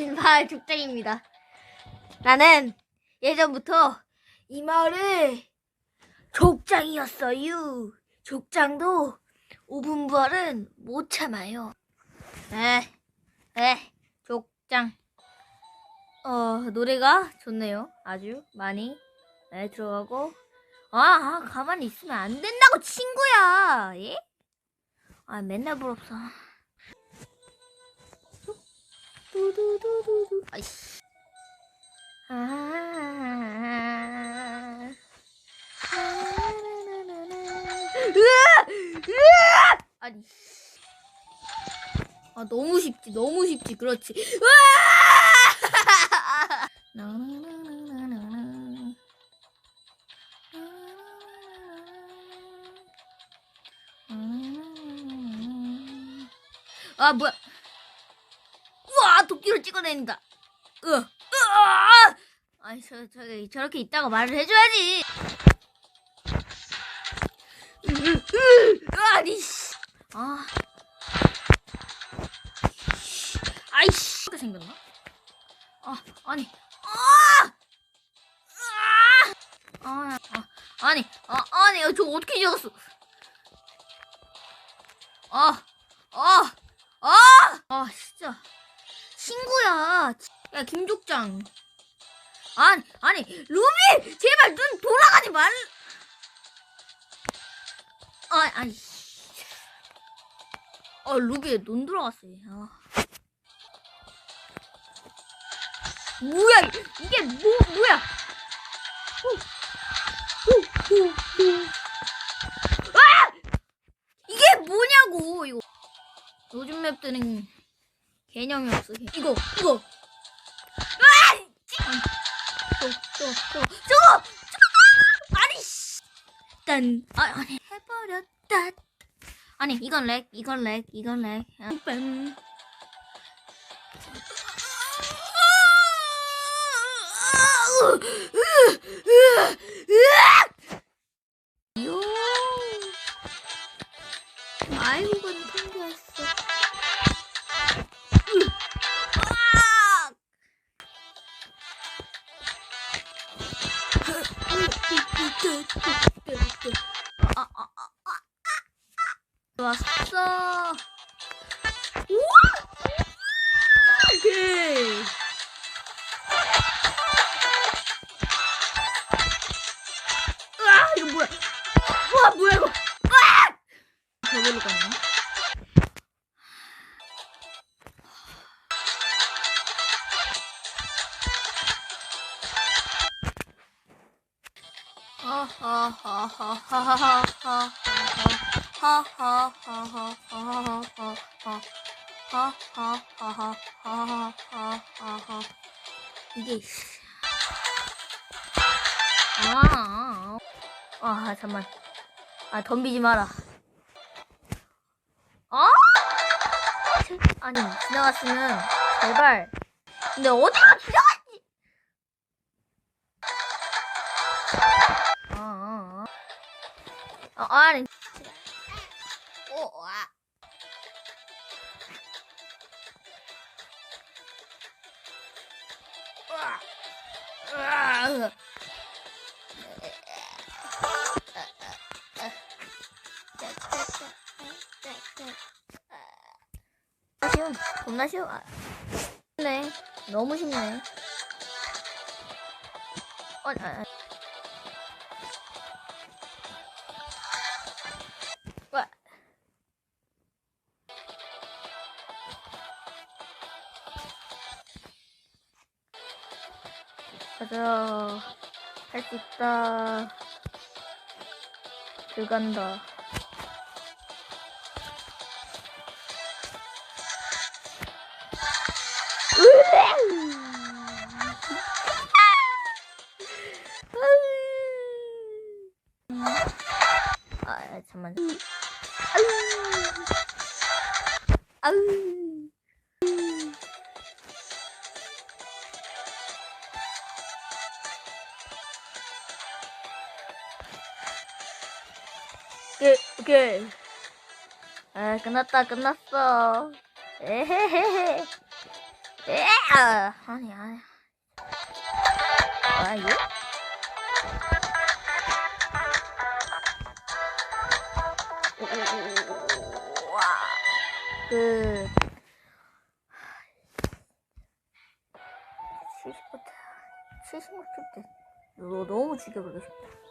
나는 마을 족장입니다. 나는 예전부터 이 마을의 족장이었어요. 족장도 5분 부활은 못 참아요. 네, 네, 족장. 어, 노래가 좋네요. 아주 많이. 네, 들어가고. 아, 아, 가만히 있으면 안 된다고, 친구야. 예? 아, 맨날 부럽어. 두두두두두. 아이씨. 아. 아니. 아, 너무 쉽지, 너무 쉽지, 그렇지. 아 뭐야 도끼로 찍어낸다 으 으 아! 아니 저 저기 저렇게 있다가 말을 해줘야지. 으, 으, 으, 아니 씨. 아. 아이씨. 이렇게 생겼나? 아 아니. 아! 아, 아, 아, 아니, 아, 아니, 저 어떻게 지었어? 아, 아, 아, 아, 진짜. 야, 김족장. 아니, 아니, 루비! 제발 눈 돌아가지 말. 아, 아니. 씨. 어, 루비에 눈 돌아갔어. 아. 뭐야, 이게 뭐, 뭐야. 아! 이게 뭐냐고 이거 요즘 맵들은 개념이 없어 개- 이거 이거 아! 저거 저거 아니 씨. 일단 아 아니 해버렸다 아니 이건 렉 이건 렉 이건 렉 아, 빰. 아, 아, 아, 아, 아, 아. 왔어. 우와! 오케이. 으아, 이거 뭐야? 우와, 뭐야 이거? 으악! 저기로 갔나? 이게 아, 아, 아, 잠만. 아, 덤비지 마라. 어? 제- 아니, 지나갔으면, 제발. 근데 어디 아. 아, 아니. 오, 아. 으아. 으아. 쉬워. 겁나 쉬워. 아, 쉽네. 너무 쉽네. 어, 아, 가자. 할 수 있다. 들어간다. 아, 잠만. 아우. 아우. 오케이, 오케이. 아, 끝났다, 끝났어. 에헤헤헤. 에, 아, 아니, 아니. 아, 이거? 와, 그, 70부터, 76초 때, 너 너무 죽여보고 싶다.